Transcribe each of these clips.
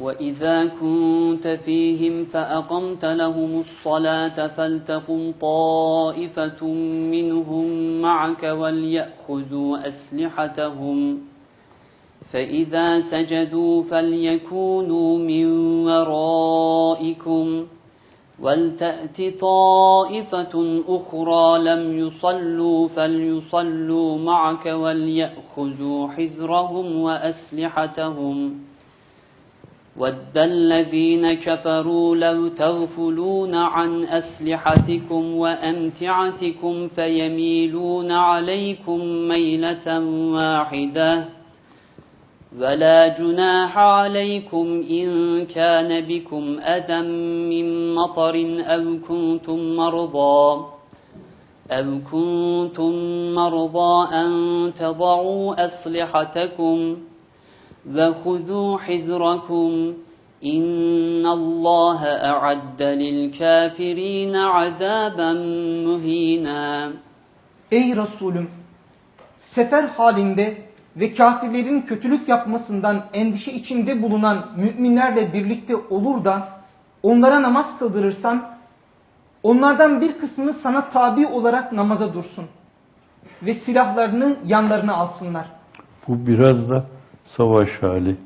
وإذا كنت فيهم فأقمت لهم الصلاة فلتقم طائفة منهم معك وليأخذوا أسلحتهم فإذا سجدوا فليكونوا من ورائكم ولتأت طائفة أخرى لم يصلوا فليصلوا معك وليأخذوا حذرهم وأسلحتهم ود الذين كفروا لو تغفلون عن أسلحتكم وأمتعتكم فيميلون عليكم ميلة واحدة ولا جناح عليكم إن كان بكم أذى من مطر أو كنتم مرضى أو كنتم مرضى أن تضعوا أسلحتكم وخذوا حذركم إن الله أعد للكافرين عذابا مهينا Ey Resulüm! Sefer halinde ve kafirlerin kötülük yapmasından endişe içinde bulunan müminlerle birlikte olur da onlara namaz kıldırırsan onlardan bir kısmını sana tabi olarak namaza dursun ve silahlarını yanlarına alsınlar. Bu biraz da savaş hali.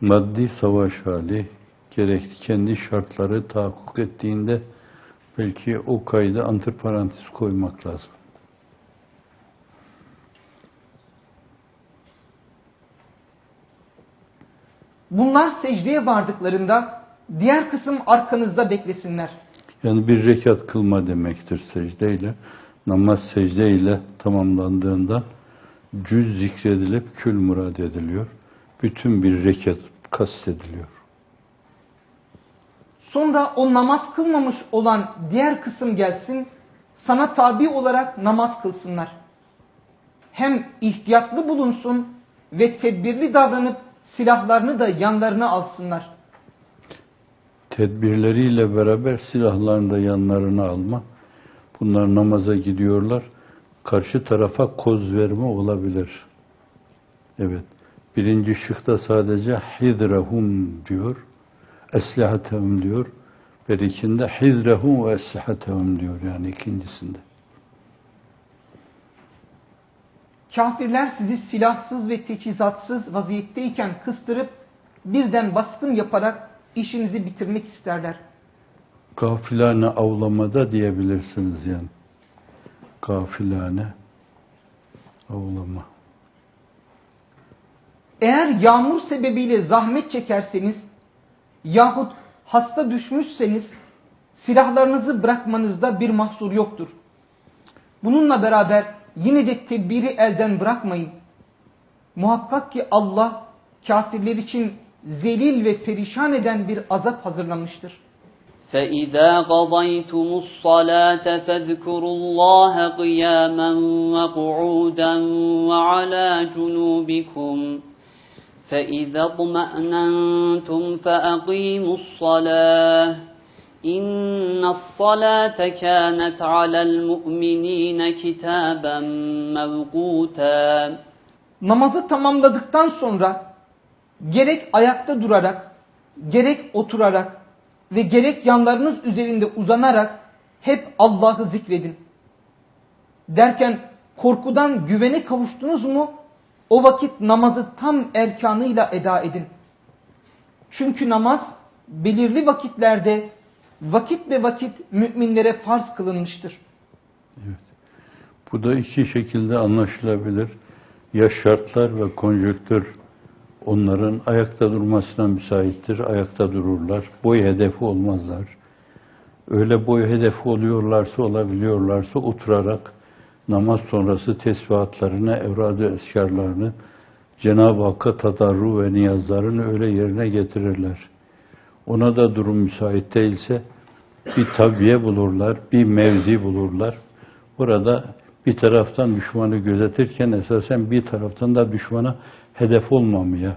Maddi savaş hali. Gerekli kendi şartları tahakkuk ettiğinde belki o kaydı antiparantez koymak lazım. Bunlar secdeye vardıklarında diğer kısım arkanızda beklesinler. Yani bir rekat kılma demektir secdeyle. Namaz secdeyle tamamlandığında cüz zikredilip kül murad ediliyor. Bütün bir rekat kastediliyor. Sonra o namaz kılmamış olan diğer kısım gelsin, sana tabi olarak namaz kılsınlar. Hem ihtiyatlı bulunsun ve tedbirli davranıp silahlarını da yanlarına alsınlar. Tedbirleriyle beraber silahlarını da yanlarına alma. Bunlar namaza gidiyorlar. Karşı tarafa koz verme olabilir. Evet. Birinci şıkta sadece hidrahum diyor. Eslihatehum diyor. Berikinde hizrehum ve eslihatehum diyor yani ikincisinde. Kafirler sizi silahsız ve teçhizatsız vaziyetteyken kıstırıp birden baskın yaparak işinizi bitirmek isterler. Gafilane avlamada diyebilirsiniz yani. Gafilane avlama. Eğer yağmur sebebiyle zahmet çekerseniz yahut hasta düşmüşseniz silahlarınızı bırakmanızda bir mahsur yoktur. Bununla beraber yine de tedbiri elden bırakmayın. Muhakkak ki Allah kafirler için zelil ve perişan eden bir azap hazırlamıştır. فإذا قضيتم الصلاة فاذكروا الله قياما وقعودا وعلى جنوبكم فإذا اطمأننتم فأقيموا الصلاة إن الصلاة كانت على المؤمنين كتابا موقوتا Namazı tamamladıktan sonra gerek ayakta durarak, gerek oturarak ve gerek yanlarınız üzerinde uzanarak hep Allah'ı zikredin. Derken korkudan güvene kavuştunuz mu o vakit namazı tam erkanıyla eda edin. Çünkü namaz belirli vakitlerde vakit be vakit müminlere farz kılınmıştır. Evet. Bu da iki şekilde anlaşılabilir. Ya şartlar ve konjöktür onların ayakta durmasına müsaittir. Ayakta dururlar. Boy hedefi olmazlar. Öyle boy hedefi oluyorlarsa, olabiliyorlarsa oturarak namaz sonrası tesbihatlarını, evrad-ı eskarlarını, Cenab-ı Hakk'a tadarru ve niyazlarını öyle yerine getirirler. Ona da durum müsait değilse bir tabiye bulurlar, bir mevzi bulurlar. Burada bir taraftan düşmanı gözetirken esasen bir taraftan da düşmana hedef olmamaya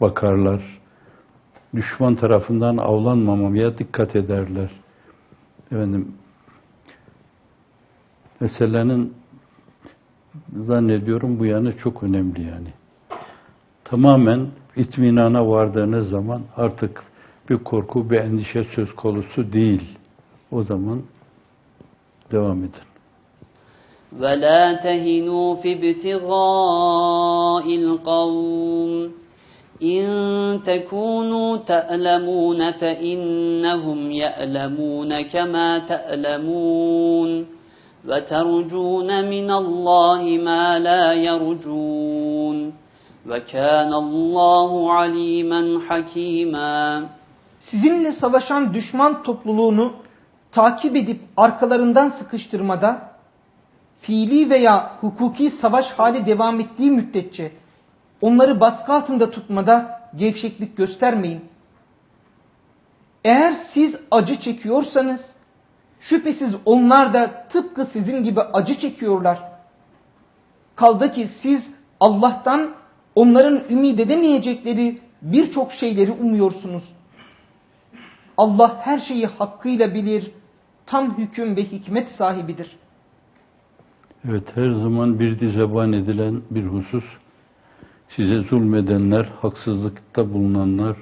bakarlar. Düşman tarafından avlanmamaya dikkat ederler. Efendim, meselenin zannediyorum bu yanı çok önemli yani. Tamamen itminana vardığınız zaman artık bir korku, bir endişe söz konusu değil. O zaman devam edin. ولا تهنوا في ابتغاء القوم. إن تكونوا تألمون فإنهم يألمون كما تألمون. وترجون من الله ما لا يرجون. وكان الله عليما حكيما. Sizinle savaşan düşman topluluğunu takip edip arkalarından sıkıştırmada, fiili veya hukuki savaş hali devam ettiği müddetçe onları baskı altında tutmada gevşeklik göstermeyin. Eğer siz acı çekiyorsanız, şüphesiz onlar da tıpkı sizin gibi acı çekiyorlar. Kaldı ki siz Allah'tan onların ümit edemeyecekleri birçok şeyleri umuyorsunuz. Allah her şeyi hakkıyla bilir, tam hüküm ve hikmet sahibidir. Evet her zaman bir dizeban edilen bir husus. Size zulmedenler, haksızlıkta bulunanlar,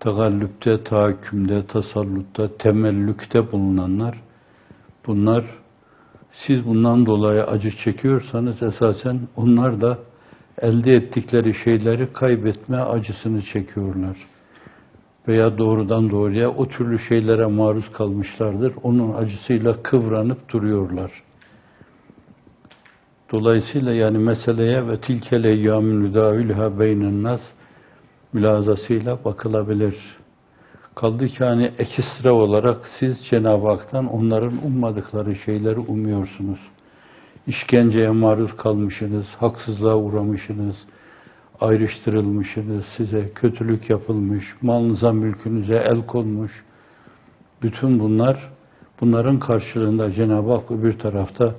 tagallüpte, tahakkümde, tasallutta, temellükte bulunanlar bunlar siz bundan dolayı acı çekiyorsanız esasen onlar da elde ettikleri şeyleri kaybetme acısını çekiyorlar. Veya doğrudan doğruya o türlü şeylere maruz kalmışlardır. Onun acısıyla kıvranıp duruyorlar. Dolayısıyla yani meseleye ve tilkel eyyâmün nüdâvülhâ beynen nas mülazasıyla bakılabilir. Kaldı ki hani ekstra olarak siz Cenab-ı Hak'tan onların ummadıkları şeyleri umuyorsunuz. İşkenceye maruz kalmışsınız, haksızlığa uğramışsınız, ayrıştırılmışsınız, size kötülük yapılmış, malınıza, mülkünüze el konmuş. Bütün bunlar, bunların karşılığında Cenab-ı Hak öbür tarafta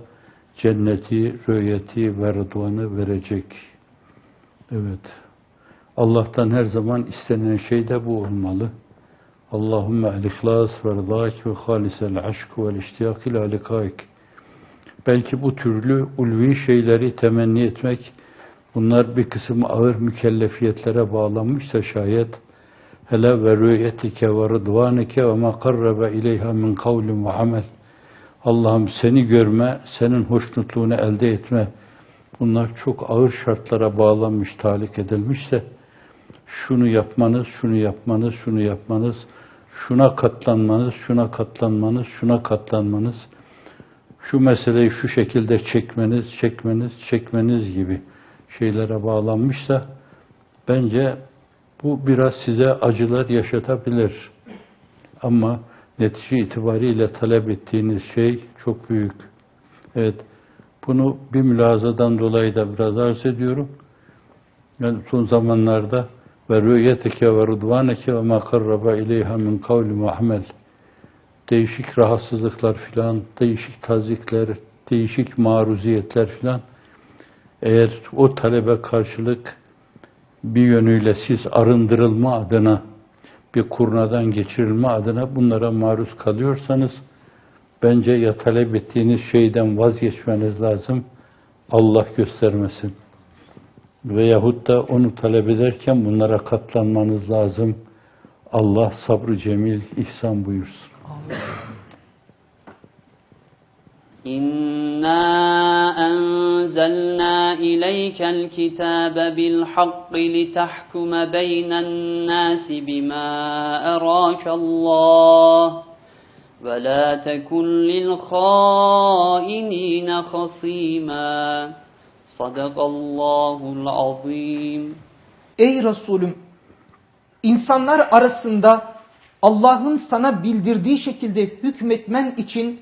cenneti, rüyeti ve rıdvanı verecek. Evet. Allah'tan her zaman istenen şey de bu olmalı. Allahümme el-ihlas ve rıdak ve halisel aşk ve iştiyak ila likaik. Belki bu türlü ulvi şeyleri temenni etmek, bunlar bir kısım ağır mükellefiyetlere bağlanmışsa şayet, hele ve rüyetike ve rıdvanike ve ma karrebe ileyha min kavlin ve amel. Allah'ım seni görme, senin hoşnutluğunu elde etme, bunlar çok ağır şartlara bağlanmış, talik edilmişse, şunu yapmanız, şunu yapmanız, şunu yapmanız, şuna katlanmanız, şuna katlanmanız, şuna katlanmanız, şu meseleyi şu şekilde çekmeniz, çekmeniz, çekmeniz gibi şeylere bağlanmışsa, bence bu biraz size acılar yaşatabilir. Ama netice itibariyle talep ettiğiniz şey çok büyük. Evet, bunu bir mülazadan dolayı da biraz arz ediyorum. Yani son zamanlarda ve rüyeteke ve rıdvaneke ve ma ileyha min kavli muhammed değişik rahatsızlıklar filan, değişik tazikler, değişik maruziyetler filan eğer o talebe karşılık bir yönüyle siz arındırılma adına bir kurnadan geçirilme adına bunlara maruz kalıyorsanız bence ya talep ettiğiniz şeyden vazgeçmeniz lazım. Allah göstermesin. Veyahut da onu talep ederken bunlara katlanmanız lazım. Allah sabrı cemil ihsan buyursun. İnna إليك الكتاب بالحق لتحكم بين الناس بما أراك الله ولا تكن للخائنين خصيما صدق الله العظيم Ey Resulüm! insanlar arasında Allah'ın sana bildirdiği şekilde hükmetmen için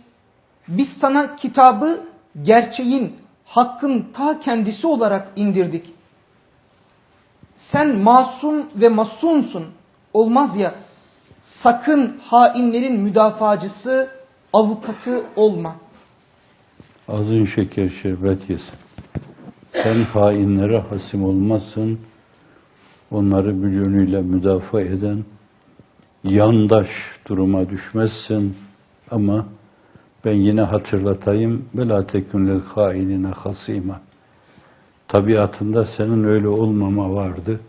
biz sana kitabı gerçeğin, hakkın ta kendisi olarak indirdik. Sen masum ve masunsun. Olmaz ya. Sakın hainlerin müdafacısı, avukatı olma. Ağzın şeker şerbet yesin. Sen hainlere hasim olmazsın. Onları yönüyle müdafaa eden yandaş duruma düşmezsin. Ama ben yine hatırlatayım. Bela tekünlel hainine hasima. Tabiatında senin öyle olmama vardı.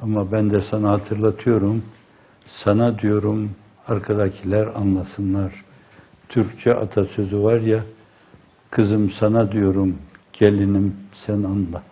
Ama ben de sana hatırlatıyorum. Sana diyorum arkadakiler anlasınlar. Türkçe atasözü var ya, kızım sana diyorum, gelinim sen anla.